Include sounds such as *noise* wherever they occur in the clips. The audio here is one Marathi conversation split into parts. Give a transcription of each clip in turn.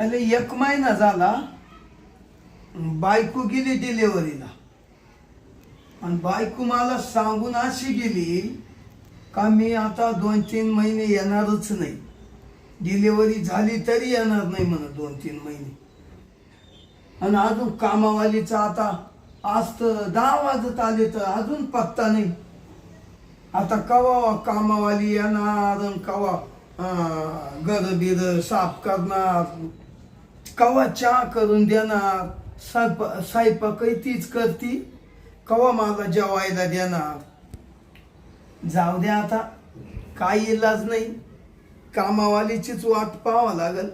अरे एक महिना झाला बायको गेली डिलेवरीला आणि बायको मला सांगून अशी गेली का मी आता दोन तीन महिने येणारच नाही. डिलेवरी झाली तरी येणार नाही म्हणत दोन तीन महिने. आणि अजून कामावालीचा आता आज तर दहा वाजत आले तर अजून पत्ता नाही. आता कवा कामावाली येणार कवा घर बिर साफ करणार? कवा चहा करून देणार स्वयंप स्वयंपाकही तीच करती. कवा मला जेवायला देणार जाऊ द्या आता. काही इलाज नाही. कामावालीचीच वाट पाहावं लागल.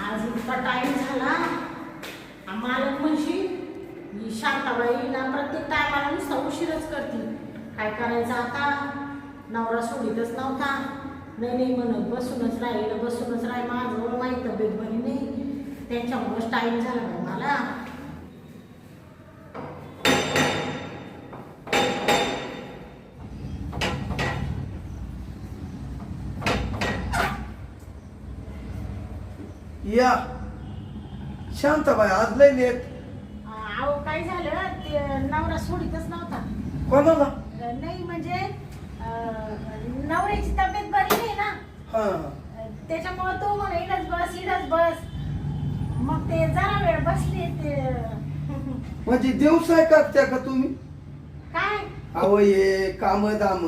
आज इतका टाइम झाला. आम्हाला म्हणशी मी शांताबाई ना प्रत्येक टायमाला नुसता उशीरच करते. काय करायचं आता? नवरा सोडीतच नव्हता. नाही नाही म्हणत बसूनच राहील बसूनच राहील. माझं माहीत तब्येत बरी नाही. त्यांच्यामुळंच टाईम झाला बाई मला. या. शांताबाई आज लय लेट. अहो काय झालं? ते नवरा सोडीतच नव्हता. कोणाला? नाही म्हणजे नवऱ्याची तब्येत बरी नाही ना? हा. त्याच्यामुळे तो म्हणे इडच बस इडच बस. मग ते जरा वेळ बसले ते. म्हणजे देवसाय करत्या का तुम्ही? काय? अहो ये काम दाम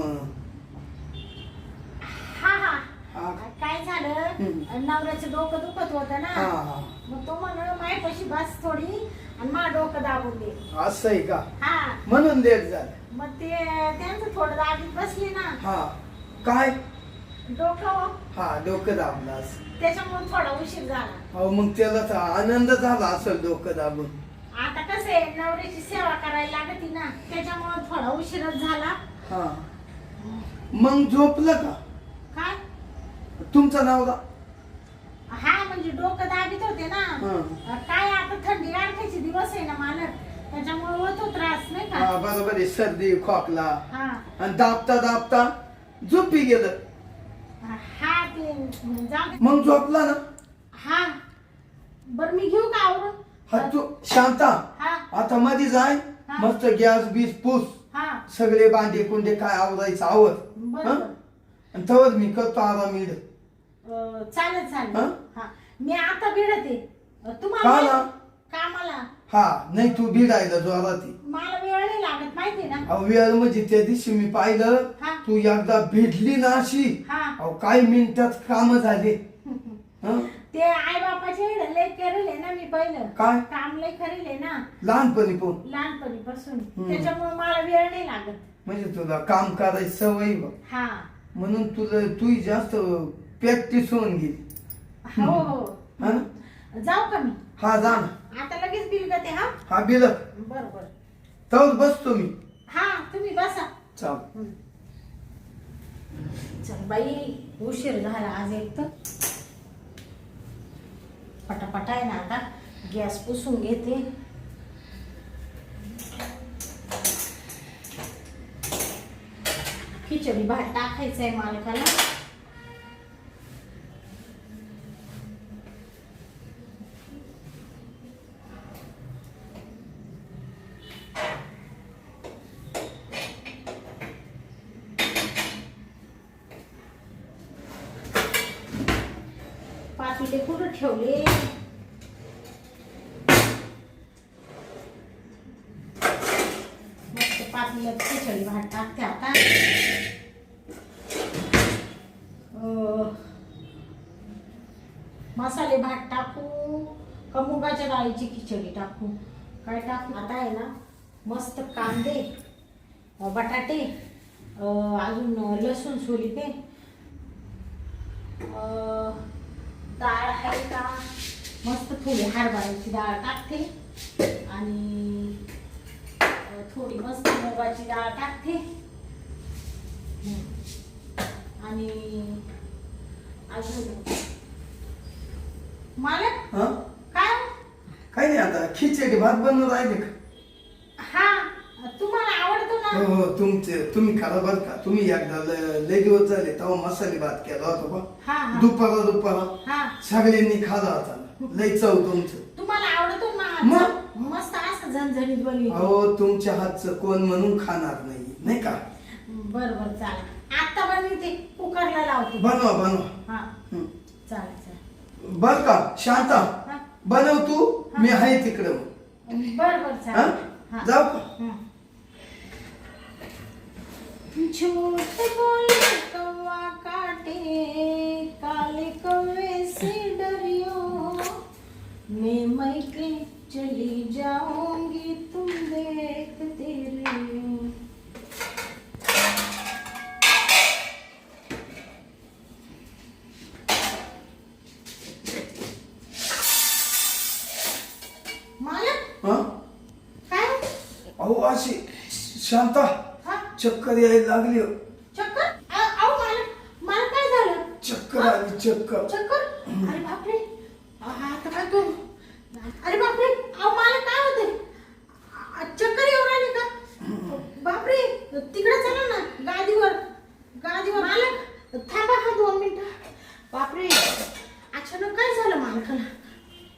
हा हा. हा. काय झालं? हम्म. नवऱ्याचं डोकं दुखत होतं ना? हा मग तो म्हण मायपाशी बस थोडी आणि मा डोकं दाबून दे. असं आहे का? हा. म्हणून लेट झालं मग ते त्यांचं थोडं दाबीत बसले ना? हा. काय? डोकं? हो. हा डोकं दाबलं असं त्याच्यामुळे थोडा उशीर झाला. अहो मग त्याला तर आनंद झाला असेल डोकं दाबून. आता कसं आहे नवऱ्याची सेवा करायला लागती ना त्याच्यामुळे थोडा उशीरच झाला. हा. मग झोपलं का? काय? तुमचा नवरा हा म्हणजे डोकं दाबीत होते ना. हा. काय आता थंडी गारठ्याचे दिवस आहे ना मालक त्याच्यामुळे होतो त्रास नाही हा का बरोबर आहे सर्दी खोकला. हा. आणि दाबता दाबता? झोपी गेलं. हा ते जाऊ दे. मग झोपला ना? हा. बर मी घेऊ का आवरून हा तू शांता. हा. आता मध्ये जाय. मस्त गॅस बीस पूस. हा. सगळे बांडे कुंडे काय बरोबर आणि तवर मी करतो आराम इड. अं, चालेल चालेल. हा? मी आता भिडते अं, तुम्हाला? कामाला. हा नाही तू भिडायला जोराती मला वेळ नाही लागत माहिती ना? अहो वेळ म्हणजे त्या दिवशी मी पाहिलं हा. तू एकदा भिडली ना अशी. हा. अहो काही मिनिटात काम झाले. *laughs* हं? ते आई बापाचे लय करेल ना मी पहिलं. काय? काम लय करेल ना. लहानपणी पण. लहानपणीपासून. त्याच्यामुळे मला वेळ नाही लागत. म्हणजे तुला काम करायची सवय बघ. हा. म्हणून तुला तू जास्त प्रॅक्टिस होऊन गेली. हो हो. हा? जाऊ का मी? हा जा ना. आता लगेच बिल करते हा? हा बिल. बर बर तर बसतो मी. हा तुम्ही बसा. चाल. चल बाई उशीर झाला आज एक तर. पटापटा आहे ना आता. गॅस पुसून घेते. खिचडी भात टाकायचा आहे मालकाला. ते कुठं ठेवले? मस्त पातील्यात खिचडी भात टाकते आता. मसाले भात टाकू का मुगाच्या डाळीची खिचडी टाकू? काय टाकू? आता आहे ना मस्त कांदे बटाटे अजून लसूण सोलिते अं, डाळ आहे का? मस्त थोडी हरभऱ्याची डाळ टाकते. आणि थोडी मस्त मुगाची डाळ टाकते. आणि अजून मालक हा? काय? काही नाही आता खिचडी भात बनवून राहिले का? हा. तुम्हाला आवडतो ना? हो हो तुमचे तुम्ही करा बरं का? तुम्ही एकदा ल- लय दिवस झाले तेव्हा मसाले भात केला होता हा, बा हा. दुपारा दुपारा. हा. सगळ्यांनी खाला होता. लय चव तुमचं. तुम्हाला आवडतो ना? मग? हातचं? मस्त असं झणझणीत बनवी अहो तुमच्या हातचं कोण म्हणून खाणार नाही नाही का? बर बर चालेल. आता बनवते कुकरला लावते. बनवा बनवा. हा. हं. चालेल चालेल. बर का? शांता हा. बनव तू. मी आहे तिकडे. मग बर बर हा? चालेल हा. जाऊ का? हं. झूठ बोले कौवा काटे काले कौवे से डरियो मैं मैके चली जाऊँगी तुम देखते रहियो मालक? हा? काय अहो अशी शांता। हा चक्कर यायला लागली हो. चक्कर? अ- अहो मला मला काय झालं? चक्कर आली चक्कर. चक्कर? अरे बापरे आ, आता काय करू अरे बापरे अहो मला काय होते चक्कर येऊन आली का बापरे तिकडे चला ना गादीवर गादीवर मालक थांबा हा दोन मिनिटं बापरे अचानक काय झालं मालकाला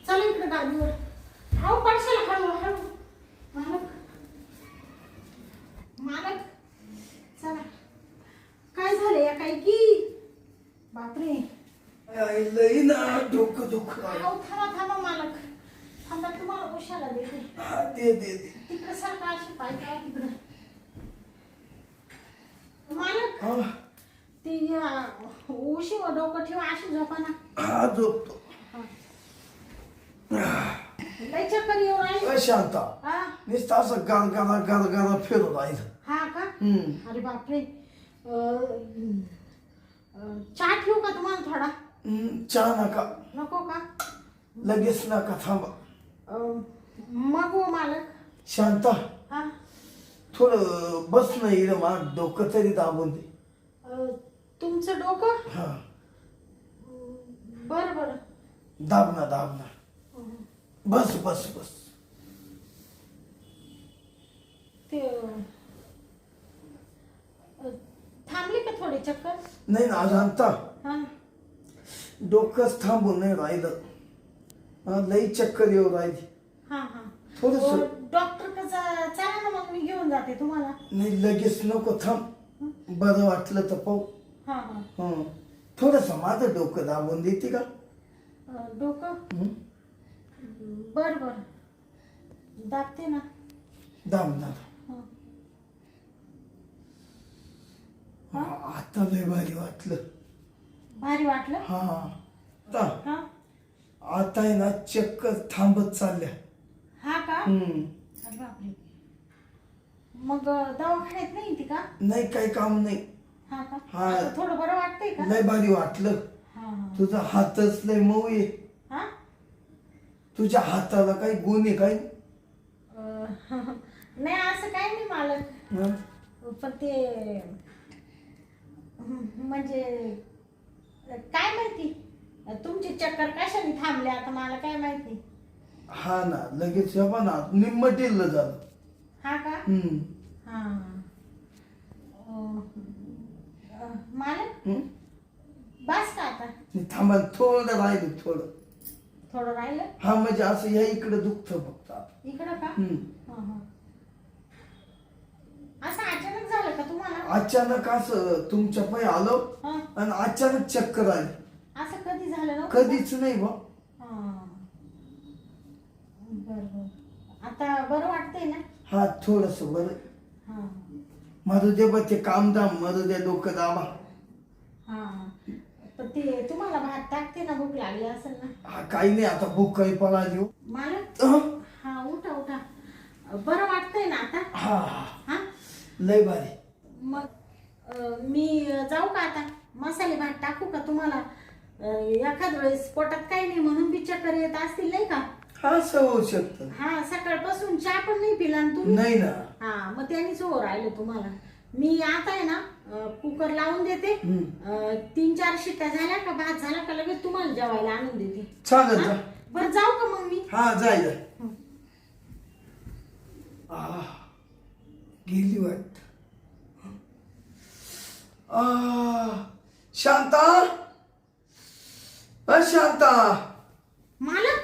चला इकडे गादीवर अहो पडशाला हळू हळू मालक मालक चला काय झालं या काय की आई, लई ना डोकं दुखलं अहो, थांबा थांबा मालक. थांबा तुम्हाला उशाला देते. हा दे दे दे. तिकडे सारखं अशी पाय तिकडे. मालक हा. ती उशी व डोकं ठेवा अशी झोपा ना. हा झोपतो. लय चक्कर येऊ राहिली. अ, शांता. हा. नुसतं असं गार गारा गार गारा फिरत राहिलं. हा का? हम्म. अरे बापरे. अं, चहा ठेवू का तुम्हाला थोडा? चहा नका. नको का? लगेच नका थांबा. अं, मग हो मालक. शांता हा? थोडं बस नाही रे मा डोकं तरी दाबून दे. अं, तुमचं डोकं? हा. बरं बरं. दाब ना दाब ना बस बस बस. ते अ, थांबले का थोडे चक्कर? नाही ना शांता हा. डोकंच थांबून नाही राहिलं. हा, लई चक्कर येऊ राहिली. हा हा. थोडंसं. अ, डॉक्टर कसं चला ना मग मी घेऊन जाते तुम्हाला. नाही लगेच नको थांब. बरं वाटलं तर पाहू. हा हा. हं. थोडंसं माझं डोकं दाबून देते का? अ, डोकं? हं? बर बर. दाबते ना. दाब दाब हा. हा, आता लय भारी वाटलं. भारी वाटलं? हा. आता? हा? आता आहे ना चक्कर थांबत चालल्या. हा का? हम्म. अरे बापरे. मग अ, दवाखान्यात नाही ती का? नाही काही काम नाही. हा का? हा. आता थोडं बरं वाटतंय का? लय भारी वाटलं. हा हा. तुझा हातच लय मऊ आहे. हा? तुझ्या हाताला काही गुण आहे काही अ, *laughs* नाही असं काही नाही मालक. हं? पण ते म्हणजे काय माहिती? तुमची चक्कर कशाने थांबले? आता मला काय माहिती? हा ना लगेच हे ना निम्म ढिल्लं झालं. हा का? हम्म. हा. अं, अं, मालक? बस का आता? नाही, थांबा थोडं राहिलं थोडं. थोडं राहिलं? हा म्हणजे असं या इकडे दुखतं फक्त आता. इकडं का? हम्म. हा, हा. असं अचानक झालं का तुम्हाला? अचानक असं तुमच्या पाय आलो हा. आणि अचानक चक्कर आली. असं कधी झालं ना कधीच नाही बा. बर बर. आता बरं वाटतंय ना? हा थोडस बरं. हा. मरू दे बा ते काम दाम मरू दे डोकं दाबा. हा. पण ते तुम्हाला भात टाकते ना भूक लागली असेल ना? हा काही नाही आता भूक काही पळाली हो. मला? हं? हा उठा उठा. बरं वाटतंय ना आता? हा हा. हा? लय भारी. मग अं, मी जाऊ का आता? मसाले भात टाकू का तुम्हाला? अं, एखाद वेळेस पोटात काही नाही म्हणून बी चक्कर येत असतील नाही का? हा असं होऊ शकतं. हा सकाळपासून चहा पण नाही पिला ना तुम्ही? नाही ना. हा मग त्यांनीच हो राहिलं तुम्हाला. मी आता आहे ना कुकर लावून देते. हम्म. अं, तीन चार शिट्ट्या झाल्या का भात झाला का लगेच तुम्हाला जेवायला आणून देते. चालेल हा? जा. बरं जाऊ का मग मी? हा जाय जाय. हं. आ गेली वाटत. शांता? अ शांता? मालक?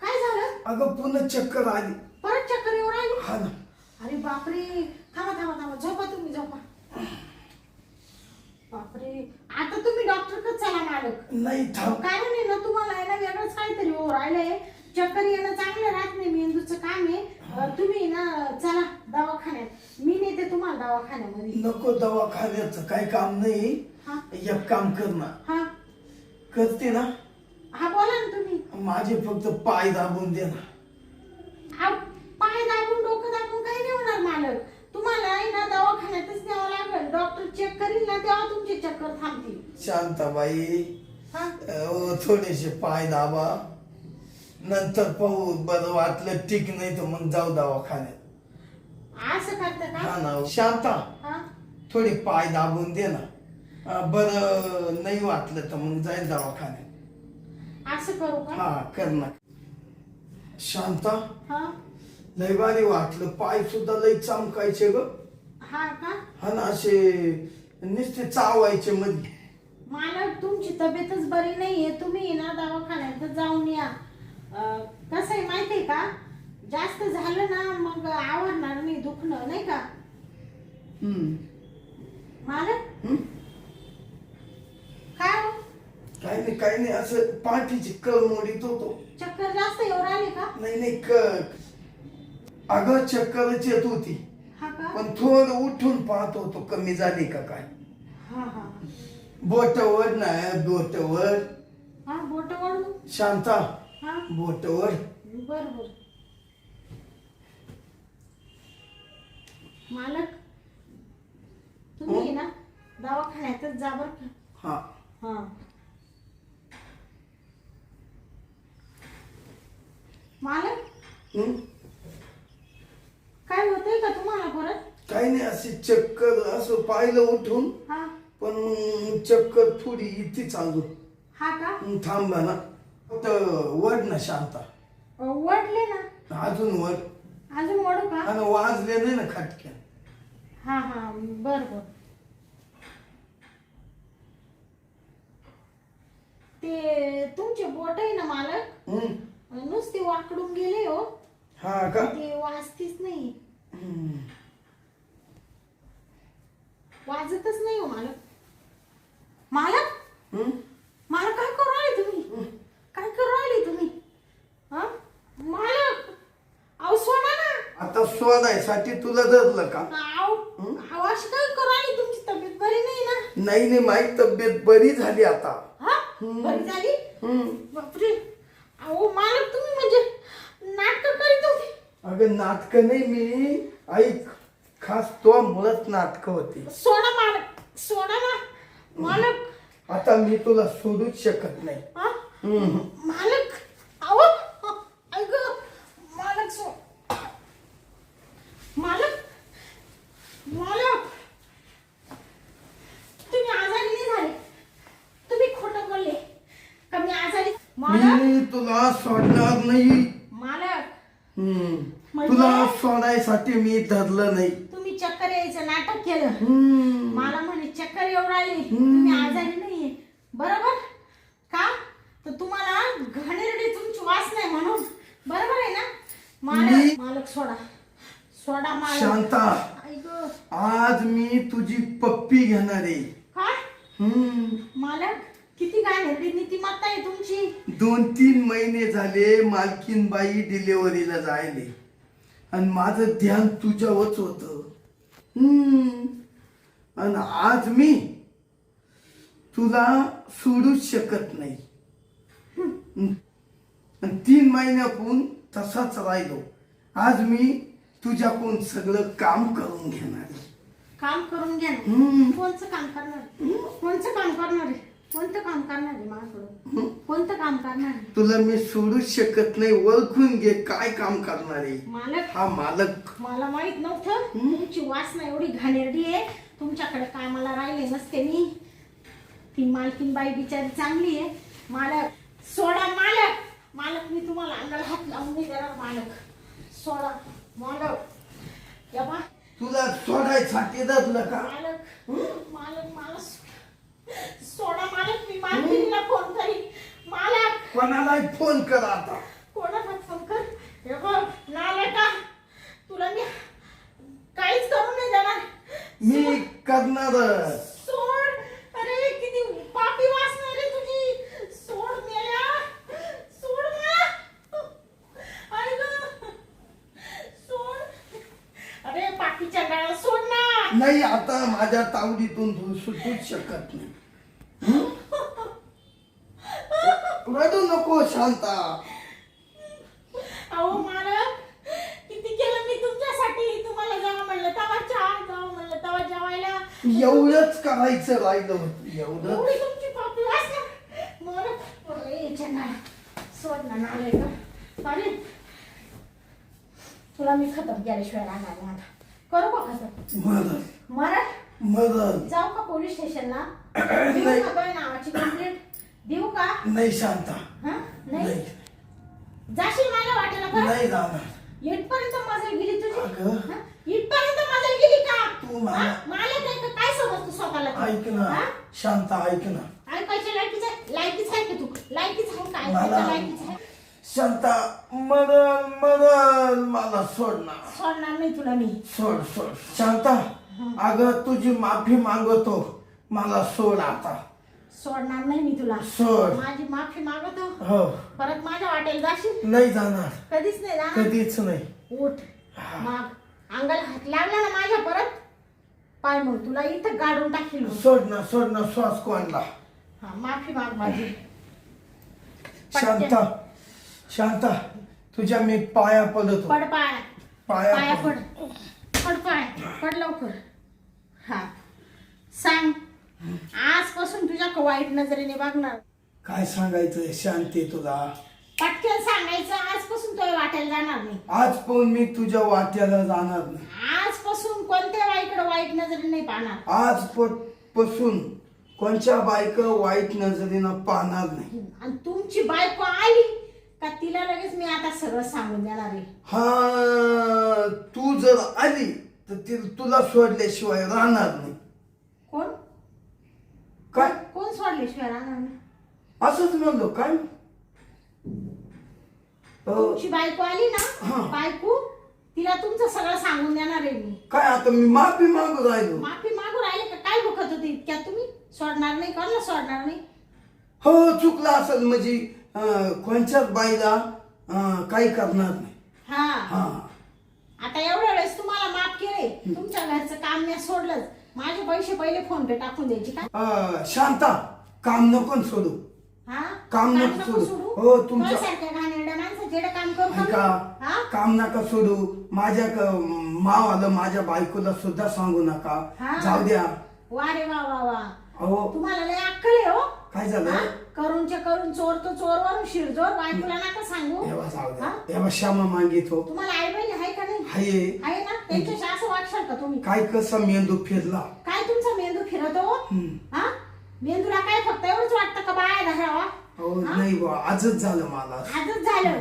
काय झालं? अगं पुन्हा चक्कर आली. परत चक्कर येऊन राहिली? हा ना. अरे बापरे. थांबा थांबा थांबा. झोपा तुम्ही झोपा. बापरे. आता तुम्ही डॉक्टरकडे चला मालक. नाही थांब. कारण आहे ना तुम्हाला आहे ना वेगळंच काहीतरी हो राहिलंय चक्कर येणं चांगलं राहत नाही मेंदूचं काम आहे अं, तुम्ही ना चला दवाखान्यात मी नेते तुम्हाला दवाखान्यामध्ये. नको दवाखान्याचं काही काम नाही. हा? एक काम कर ना. हा? करते ना. हा बोला ना तुम्ही. माझे फक्त पाय दाबून दे ना. हा पाय दाबून डोकं दाबून काही नाही होणार मालक? तुम्हाला आहे ना दवाखान्यातच न्यावं लागेल. डॉक्टर चेक करील ना तेव्हा तुमचे चक्कर थांबतील. शांताबाई हा? अहो, थोडेसे पाय दाबा. नंतर पाहू बरं वाटलं ठीक नाही तर मग जाऊ दवाखान्यात. असं करता हा का ना शांता हा? थोडे पाय दाबून दे ना. बरं नाही वाटलं तर मग जाईल दवाखान्यात. असं करू का? हा कर ना. शांता हा? लय भारी वाटलं. पाय सुद्धा लय चमकायचे ग. हा का? हा ना असे नुसते चावायचे मध्ये मालक तुमची तब्येतच बरी नाहीये. तुम्ही ना दवाखान्यात जाऊन या. अं, कसं आहे माहितीये का? जास्त झालं ना मग आवडणार नाही दुखणं नाही का? हम्म. मालक? हम्म? काय हो? काही नाही काही नाही असं पाठीची कळमोडीत होतो. चक्कर जास्त येऊन आली का? नाही नाही क अगं चक्करच येत होती. हा का? पण थोडं उठून पाहत होतो कमी झाली का काय? हा हा. बोटवर नाही बोटवर. हा बोट वाढू शांता हा. बोटवर. बर बर मालक तुम्ही आहे ना दवाखान्यातच जा बर का. हा. हा. मालक हम्म? काय होतंय का तुम्हाला परत? काही नाही अशी चक्कर असं पाहिलं उठून हा. पण मग चक्कर थोडी इथे चालू. हा का? मग थांबा ना. फक्त वड ना शांता. अ, वडले ना? अजून वड. अजून वडू का? आणि वाजले नाही ना खटक्यान हा हा बर बर. ते तुमचे बोट आहे ना मालक? हम्म? नुसते वाकडून गेले हो. हा का? ते वाजतीच नाही. हम्म. वाजतच नाही हो मालक. मालक? हम्म? मला काय करू राहिले तुम्ही? काय करू राहिले तुम्ही? हा? मालक? आता शोधायसाठी तुला धरलं का? अहो अहो अशी काय करू राहिली तुमची तब्येत बरी नाही ना? नाही नाही माझी तब्येत बरी झाली आता. हा? बरी झाली? हम्म. बापरे. अहो मालक तुम्ही म्हणजे नाटक करीत होते. अगं नाटक नाही मी. ऐक खास तो मुळात नाटक होती. सोडा मालक सोडा ना मालक. आता मी तुला सोडूच शकत नाही. हा? हम्म. मालक अहो ऐक मालक सो मालक मालक तुम्ही आजारी नाही झाले तुम्ही खोटं बोलले का मी आजारी मालक मी तुला सोडणार नाही. मालक. हम्म. म्हणजे? तुला सोडायसाठी मी धरलं नाही. तुम्ही चक्कर यायचं नाटक केलं. हम्म. मला म्हणे चक्कर येऊन आली. तुम्ही आजारी नाहीये. बरोबर? का? तर तुम्हाला घाणेरडी तुमची वास नाही म्हणून. बरोबर आहे ना? मालक मालक सोडा. सोडा मालक. शांता ऐक. आज मी तुझी पप्पी घेणार आहे. काय? हम्म. मालक किती घाणेरडी नीतिमत्ता आहे तुमची. दोन तीन महिने झाले मालकीनबाई डिलेवरीला जायले. आणि माझं ध्यान तुझ्यावरच होत. आणि आज मी तुला सोडूच शकत नाही. हम्म. आणि तीन महिन्यापून तसाच राहिलो. आज मी तुझ्याकडून सगळं काम करून घेणार आहे. काम करून घ्या ना. हम्म. कोणचं काम करणार? कोणचं काम करणार आहे? कोणतं काम करणार आहे माझ्याकडून कोणतं काम करणार आहे? तुला मी सोडूच शकत नाही ओळखून घे काय काम करणार आहे. मालक. हा मालक. मला माहीत नव्हतं. तुमची वासना एवढी घाणेरडी आहे. तुमच्याकडे कामाला राहिले नसते मी. ती मालकीन बाई बिचारी चांगली आहे. मालक. सोडा मालक. मालक मी तुम्हाला अंगाला हात लावून नाही देणार मालक. सोडा मालक. या बा. तू साठी धरलं का मालक. मालक मला मालक मी मालकीला फोन करी मालक कोणाला फोन कर आता? कोणाला फोन कर? हे बघ तुला मी काहीच करू नाही देणार. मी करणार सोड. अरे किती पापी वासना रे तुझी. सोड मेल्या. सोड मला अरे ग. सोड. अरे पापीच्या गाळा सोड ना. नाही आता माझ्या तावडीतून तू सुटूच शकत नाही हं? रडू नको शांता. अहो मालक किती केलं मी तुमच्यासाठी? तुम्हाला जेव्हा म्हणलं तेव्हा चहा जेव्हा म्हणलं तेव्हा जेवायला. एवढंच करायचं राहिलं होतं एवढं एवढी तुमची पापी वासना मालक अरे चंदा सोड ना नाले का अरे तुला मी खतम केल्याशिवाय राहणार नाही आता. करू का खतम? मदत. मरत मदत. जाऊ का पोलीस स्टेशनला? नावाची कंप्लेंट देऊ का? नाही शांता. हा? नाही? नाही. जाशील माझ्या वाटेला का? नाही जाणार. इथपर्यंत मजल गेली तुझी? अगं. हा? इथपर्यंत मजल गेली का? तू मला- हा? मला काय काय समजतो स्वतःला तू? ऐक ना. हा? शांता ऐक ना. लायकीच आहे लायकीच आहे का तू? लायकीच आहे का? मला ऐकायची लायकीच आहे शांता मदन मदन मला सोड ना सोडणार नाही तुला मी. सोड सोड. शांता अगं तुझी माफी मागवतो. मला सोड आता. सोडणार नाही मी तुला. सोड. माझी माफी मागतो हो. परत माझ्या वाटेल जाशील? नाही जाणार. कधीच नाही जाणार? कधीच नाही. उठ. मग. अंगाला हात लागला ना माझ्या परत? पाय मग तुला इथं गाडून टाकील मग. सोड ना सोड ना श्वास कोणला. हा माफी माग माझी. *laughs* शांता. शांता तुझ्या मी पाया पडतो. पड पाय. पाया पाया पड. पड. पड पाय. पड लवकर. हा. सांग. आजपासून तुझ्या क- वाईट नजरेने बघणार. काय सांगायचं शांती तुला. पटकन सांगायचं आजपासून तुला वाटायला जाणार नाही. आज पण मी तुझ्या वाट्याला जाणार नाही. आजपासून कोणत्या बाईकडे वाईट नजरेने नाही पाहणार? आज प- पासून कोणच्या बायक वाईट नजरेनं पाहणार नाही? आणि तुमची बायको आली का तिला लगेच मी आता सगळं सांगून देणार आहे? हा तू जर आली तर ती तुला सोडल्याशिवाय राहणार नाही. कोण? काय? कोण सोडले शिवाय असंच म्हणलो काय? अ, तुमची बायको आली हा. ना बायको तिला तुमचं सगळं सांगून देणार आहे मी. काय आता मी माफी मागू राहिलो? माफी मागू राहिले का? काय बघत होते इतक्या तुम्ही? सोडणार नाही कोणाला सोडणार नाही? हो चुकला असेल म्हणजे अ, कोणच्याच बाईला अ, काही करणार नाही. हा. हा. आता एवढ्या वेळेस तुम्हाला माफ केले. तुमच्या घरचं काम मी सोडलंच. माझे पैसे पहिले फोन पे टाकून द्यायचे का? अ, शांता काम नको न सोडू. हा? काम नको सोडू. हो, तुमच्या- सारख्या घाणेरड्या माणसं जेडं काम करू का ऐका मी? हा? काम नका सोडू. माझ्या क- माव आलं माझ्या बायकोला सुद्धा सांगू नका. हा. जाऊ द्या. वा रे वा वा वा. अहो. तुम्हाला लय अक्कल आहे हो. काय झालं? हा? करूनच्या करून चोर तो चोर वरून शिरजोर बायकोला नका सांगू. तेव्हा जाऊ द्या. हा? तेव्हा क्षमा मागितो तुम्हाला आई बहीण आहे का आहे ना? त्यांच्याशी असं वागशाल का तुम्ही? काय कसं मेंदू फिरला? काय तुमचा मेंदू फिरतो हम्म. हा? मेंदूला काय फक्त एवढंच वाटतं का बाया धरावा अहो हा? नाही बा आजच झालं मला. आजच झालं.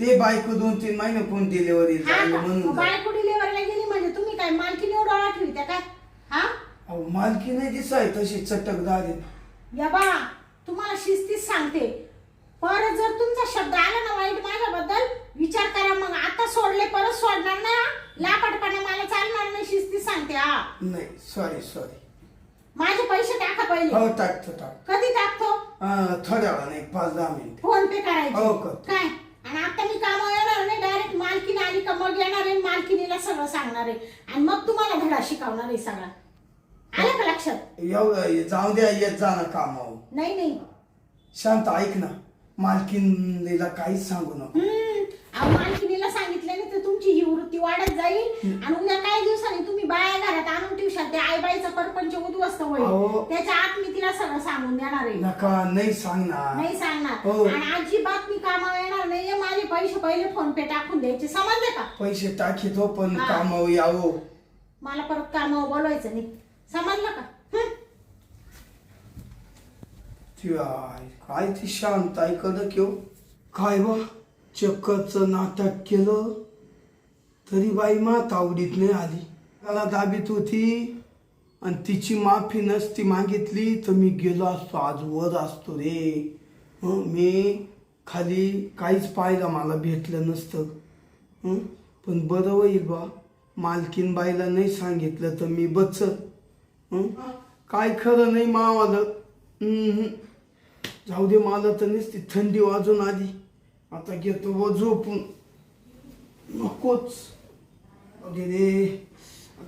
ते बायको दोन तीन महिने कोण डिलेवरी हा झालं का? म्हणून मग झालं. बायको गेली म्हणजे तुम्ही काय मालकीने डोळा ठेवत्या काय? हा? अहो मालकी नाही दिसाय तशी चटकदार आहे. या बा तुम्हाला शिस्तीच सांगते. परत जर तुमचा शब्द आला ना वाईट माझ्याबद्दल विचार करा मग आता सोडले परत सोडणार ना लापटपणे मला चालणार नाही शिस्तीच सांगते हा नाही सॉरी सॉरी माझे पैसे टाका पहिले. हो टाकतो टाक कधी टाकतो? अं, थोड्या वेळाने एक पाच दहा मिनिट. फोन पे करायचे. हो, करतो. काय? आणि आता मी कामावर येणार नाही डायरेक्ट मालकीने आली का मग येणार आहे मालकिनीला सगळं सांगणार आहे. आणि मग तुम्हाला धडा शिकवणार आहे सगळा. आलं का लक्षात? एवढं जाऊ द्या येत जा ना कामावर. नाही नाही. शांत ऐक ना. मालकीनीला काहीच सांगू नको. हम्म. अहो, मालकिनीला सांगितल्याने तर तुमची ही वृत्ती वाढत जाईल आणि उद्या काही दिवसांनी तुम्ही बाया घरात आणून ठेवशाल ते आईबाईचा परपंच उद्ध्वस्त होईल. अहो. त्याच्या आत मी तिला सगळं सांगून देणार आहे. नका नाही सांगणार. नाही सांगणार. हो. आणि अजिबात मी कामावर येणार नाहीये माझे पैसे पहिले फोन पे टाकून द्यायचे समजले का? पैसे टाकीतो पण हा. कामावर यावो. मला परत कामावर बोलवायचं नाही. समजलं का? हं? ती आय, काय ती शांत ऐकलं किंवा काय बा चक्करच नाटक केलं. तरी बाई मा तावडीत नाही आली. त्याला दाबीत होती आणि तिची माफी नसती मागितली तर मी गेलो असतो आज वर असतो रे. मी खाली काहीच पाहिलं मला भेटलं नसतं. पण बरं होईल बा. मालकीन बाईला नाही सांगितलं तर मी बचत काय खरं नाही मावालं. जाऊ दे मला तर नसती थंडी वाजून आली. आता घेतो व झोपून. नकोच.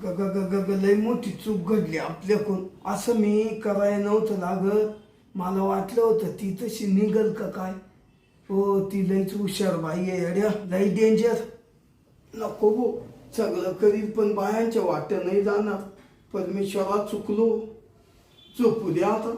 ग ग ग ग ग लई मोठी चूक घडली आपल्याकडून. असं मी करायला नव्हतं लागत. मला वाटलं होतं ती तशी निघल का काय? हो ती लयच हुशार बाई आहे अड्या लई डेंजर नको गो. सगळं करील पण बायांच्या वाट्या नाही जाणार. परमेश्वरा चुकलो. चुकू द्या आता.